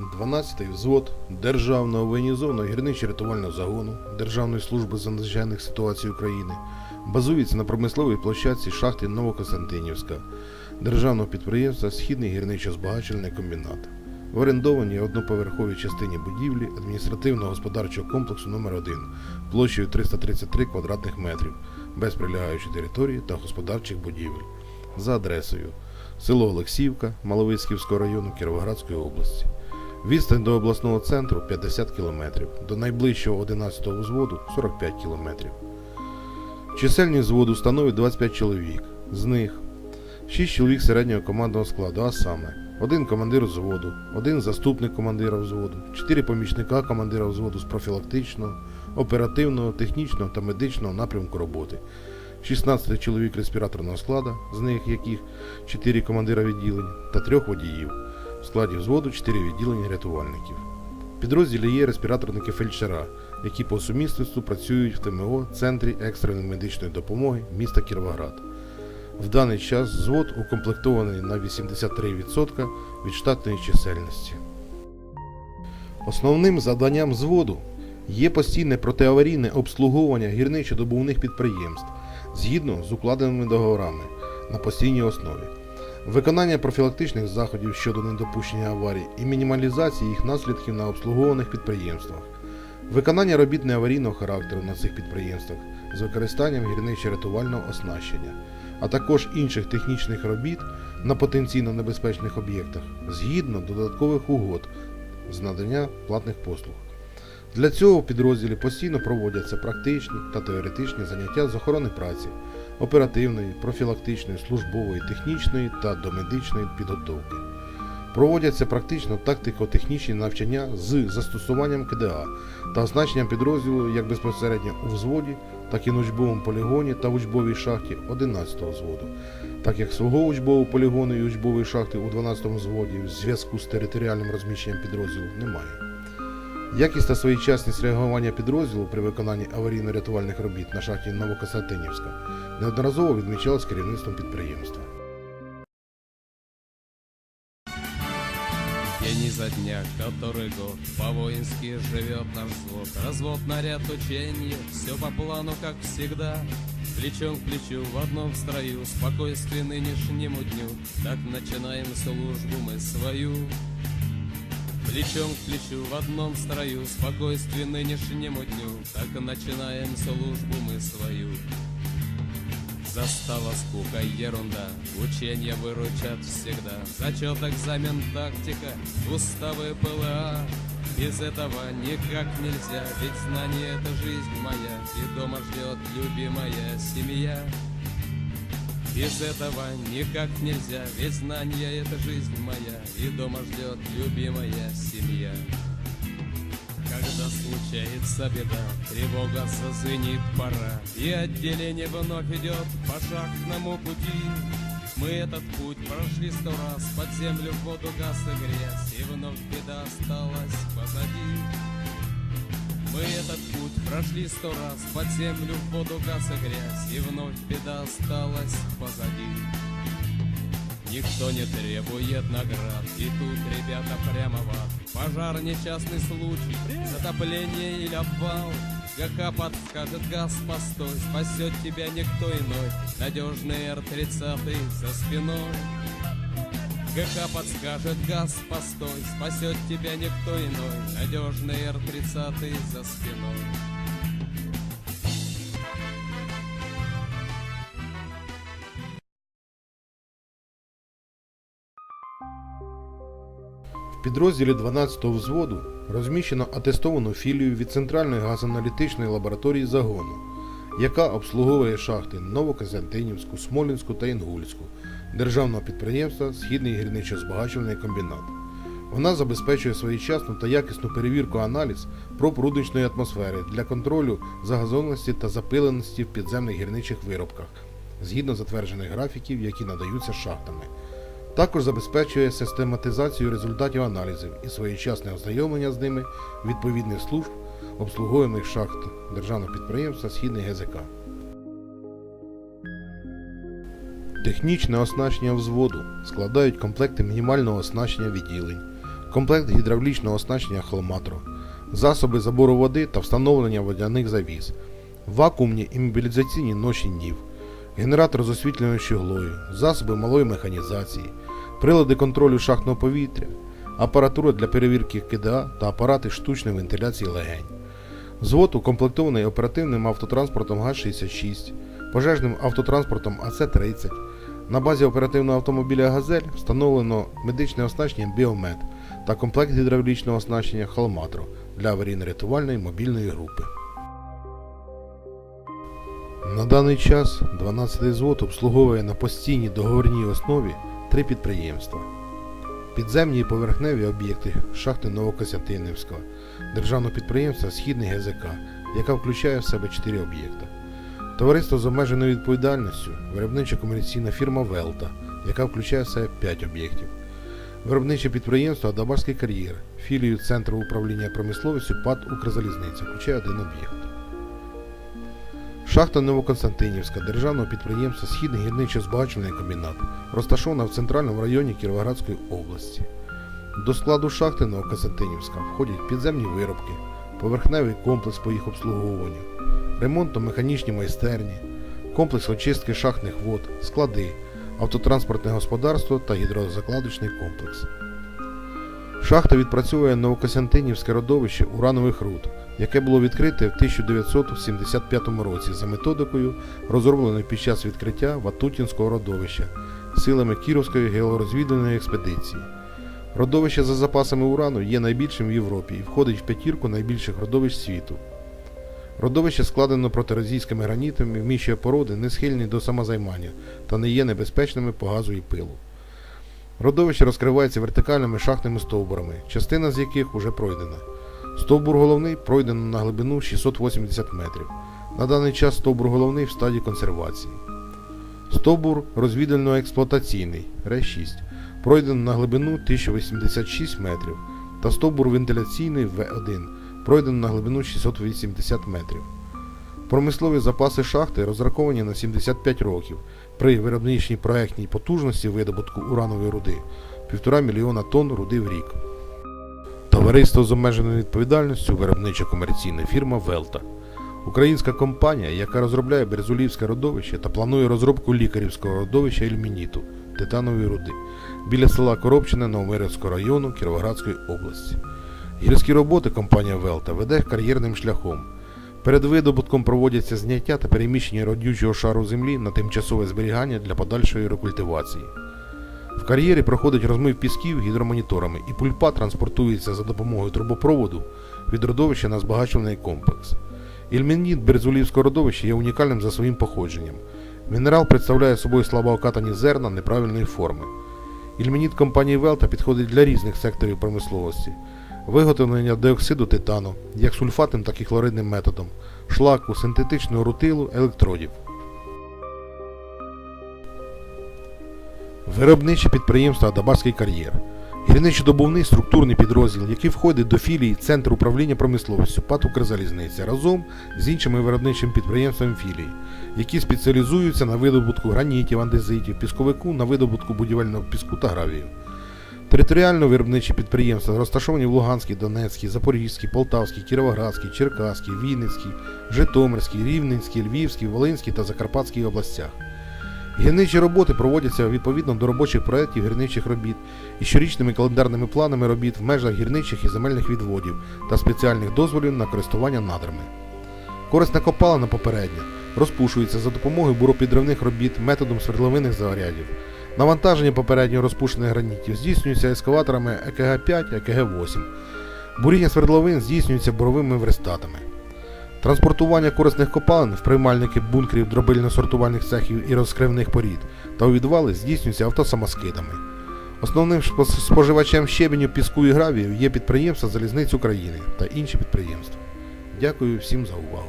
12-й взвод Державного воєнізованого гірничо-рятувального загону Державної служби з надзвичайних ситуацій України базується на промисловій площадці шахти Новокостянтинівська державного підприємства Східний гірничо-збагачувальний комбінат в орендованій одноповерховій частині будівлі адміністративно-господарчого комплексу номер 1 площею 333 квадратних метрів без прилягаючої території та господарчих будівель за адресою село Олексіївка Маловицьківського району Кіровоградської області. Відстань до обласного центру 50 км, до найближчого 11-го взводу 45 км. Чисельність взводу становить 25 чоловік. З них 6 чоловік середнього командного складу, а саме один командир взводу, один заступник командира взводу, 4 помічника командира взводу з профілактичного, оперативного, технічного та медичного напрямку роботи, 16 чоловік респіраторного складу, з них яких 4 командира відділень та 3 водіїв. В складі взводу 4 відділення рятувальників. В підрозділі є респіраторники фельдшера, які по сумісництву працюють в ТМО Центрі екстреної медичної допомоги міста Кіровоград. В даний час взвод укомплектований на 83% від штатної чисельності. Основним завданням взводу є постійне протиаварійне обслуговування гірничо-добувних підприємств згідно з укладеними договорами на постійній основі, виконання профілактичних заходів щодо недопущення аварій і мінімалізації їх наслідків на обслугованих підприємствах, виконання робіт неаварійного характеру на цих підприємствах з використанням гірничо-рятувального оснащення, а також інших технічних робіт на потенційно небезпечних об'єктах згідно додаткових угод з надання платних послуг. Для цього в підрозділі постійно проводяться практичні та теоретичні заняття з охорони праці, оперативної, профілактичної, службової, технічної та домедичної підготовки. Проводяться практично тактико-технічні навчання з застосуванням КДА та оснащенням підрозділу як безпосередньо у взводі, так і на учбовому полігоні та в учбовій шахті 11-го взводу, так як свого учбового полігону і учбової шахти у 12-му взводі в зв'язку з територіальним розміщенням підрозділу немає. Якість та своєчасність реагування підрозділу при виконанні аварійно-рятувальних робіт на шахті Новокасатинівська неодноразово відмічалась керівництвом підприємства. День изо дня, который год По-воински живет наш взвод Развод, наряд, ученье Все по плану, как всегда Плечом к плечу в одном строю Спокойствие нынешнему дню Так начинаем службу мы свою Плечом к плечу в одном строю Спокойствие нынешнему дню. Так начинаем службу мы свою. Застава, скука, ерунда Учения выручат всегда. Зачет, экзамен, тактика Уставы ПЛА. Без этого никак нельзя Ведь знание — это жизнь моя. И дома ждет любимая семья без этого никак нельзя, ведь знание это жизнь моя, и дома ждет любимая семья. Когда случается беда, тревога зазвенит пора, И отделение вновь идет по шахтному пути. Мы этот путь прошли сто раз, под землю, в воду, газ и грязь, И вновь беда осталась позади. Мы этот путь прошли сто раз, под землю, в воду, газ и грязь, И вновь беда осталась позади. Никто не требует наград, и тут ребята прямо в ад. Пожар, несчастный случай, затопление или обвал. ГК подскажет газ, постой, спасет тебя никто иной. Надежный Р-30 за спиной. ГК подскажет газ, постой, спасет тебя никто иной. Надежный Р-30 за спиной. В підрозділі 12-го взводу розміщено атестовану філію від Центральної газоаналітичної лабораторії загону, яка обслуговує шахти Новокостянтинівську, Смолінську та Інгульську державного підприємства Східний гірничо-збагачувальний комбінат. Вона забезпечує своєчасну та якісну перевірку аналіз пропрудничної атмосфери для контролю загазованості та запиленості в підземних гірничих виробках згідно затверджених графіків, які надаються шахтами. Також забезпечує систематизацію результатів аналізів і своєчасне ознайомлення з ними відповідних служб обслуговуємих шахт державного підприємства Східний ГЗК. Технічне оснащення взводу складають комплекти мінімального оснащення відділень, комплект гідравлічного оснащення Холматро, засоби забору води та встановлення водяних завіс, вакуумні і мобілізаційні ноші НІВ, генератор з освітлюваною щеглою, засоби малої механізації, прилади контролю шахтного повітря, апаратура для перевірки КДА та апарати штучної вентиляції легень. Звод укомплектований оперативним автотранспортом ГАЗ-66, пожежним автотранспортом АЦ-30. На базі оперативного автомобіля Газель встановлено медичне оснащення Біомед та комплект гідравлічного оснащення Халматро для аварійно-рятувальної мобільної групи. На даний час 12-й звод обслуговує на постійній договорній основі три підприємства. Підземні і поверхневі об'єкти шахти Новокостянтинівського, державного підприємства Східний ГЗК, яка включає в себе чотири об'єкта. Товариство з обмеженою відповідальністю, виробнича комерційна фірма Велта, яка включає в себе 5 об'єктів. Виробниче підприємство Адабарський кар'єр, філію Центру управління промисловістю ПАД Укрзалізниця, включає один об'єкт. Шахта Новоконстантинівська державного підприємства Східний гірничо-збагачувальний комбінат, розташована в центральному районі Кіровоградської області. До складу шахти Новоконстантинівська входять підземні виробки, поверхневий комплекс по їх обслуговуванню, ремонтно-механічні майстерні, комплекс очистки шахтних вод, склади, автотранспортне господарство та гідрозакладочний комплекс. Шахта відпрацьовує Новокостянтинівське родовище уранових руд, яке було відкрите в 1975 році за методикою, розробленою під час відкриття Ватутінського родовища силами Кіровської геологорозвідувальної експедиції. Родовище за запасами урану є найбільшим в Європі і входить в п'ятірку найбільших родовищ світу. Родовище складено протирозійськими гранітами, вміщує породи, не схильні до самозаймання та не є небезпечними по газу і пилу. Родовище розкривається вертикальними шахтними стовбурами, частина з яких уже пройдена. Стовбур головний пройдено на глибину 680 метрів. На даний час стовбур головний в стадії консервації. Стовбур розвідувально-експлуатаційний Р6 пройдено на глибину 1086 метрів та стовбур вентиляційний В1 пройдено на глибину 680 метрів. Промислові запаси шахти розраховані на 75 років при виробничій проектній потужності видобутку уранової руди 1,5 мільйона тонн руди в рік. Товариство з обмеженою відповідальністю виробнича комерційна фірма Велта. Українська компанія, яка розробляє Берзулівське родовище та планує розробку лікарівського родовища Ельмініту титанової руди біля села Коробчине Новомирівського району Кіровоградської області. Гірські роботи компанія Велта веде кар'єрним шляхом. Перед видобутком проводяться зняття та переміщення родючого шару землі на тимчасове зберігання для подальшої рекультивації. В кар'єрі проходить розмив пісків гідромоніторами і пульпа транспортується за допомогою трубопроводу від родовища на збагачувальний комплекс. Ільмініт Берзулівського родовища є унікальним за своїм походженням. Мінерал представляє собою слабоокатані зерна неправильної форми. Ільмініт компанії Велта підходить для різних секторів промисловості. Виготовлення диоксиду титану, як сульфатним, так і хлоридним методом, шлаку, синтетичного рутилу, електродів. Виробниче підприємство Адабарський кар'єр. Гірничодобувний структурний підрозділ, який входить до філії Центру управління промисловістю ПАТ «Укрзалізниця» разом з іншими виробничими підприємствами філії, які спеціалізуються на видобутку гранітів, андезитів, пісковику, на видобутку будівельного піску та гравію. Територіально виробничі підприємства розташовані в Луганській, Донецькій, Запорізькій, Полтавській, Кіровоградській, Черкаській, Вінницькій, Житомирській, Рівненській, Львівській, Волинській та Закарпатській областях. Гірничі роботи проводяться відповідно до робочих проєктів гірничих робіт і щорічними календарними планами робіт в межах гірничих і земельних відводів та спеціальних дозволів на користування надрами. Корисна копалина попередня розпушується за допомогою буропідривних робіт методом свердловинних зарядів. Навантаження попередньо розпушених гранітів здійснюється ескаваторами ЕКГ-5, ЕКГ-8. Буріння свердловин здійснюється буровими верстатами. Транспортування корисних копалин в приймальники бункерів дробильно-сортувальних цехів і розкривних порід та у відвали здійснюється автосамоскидами. Основним споживачем щебеню, піску і гравію є підприємства Залізниць України та інші підприємства. Дякую всім за увагу.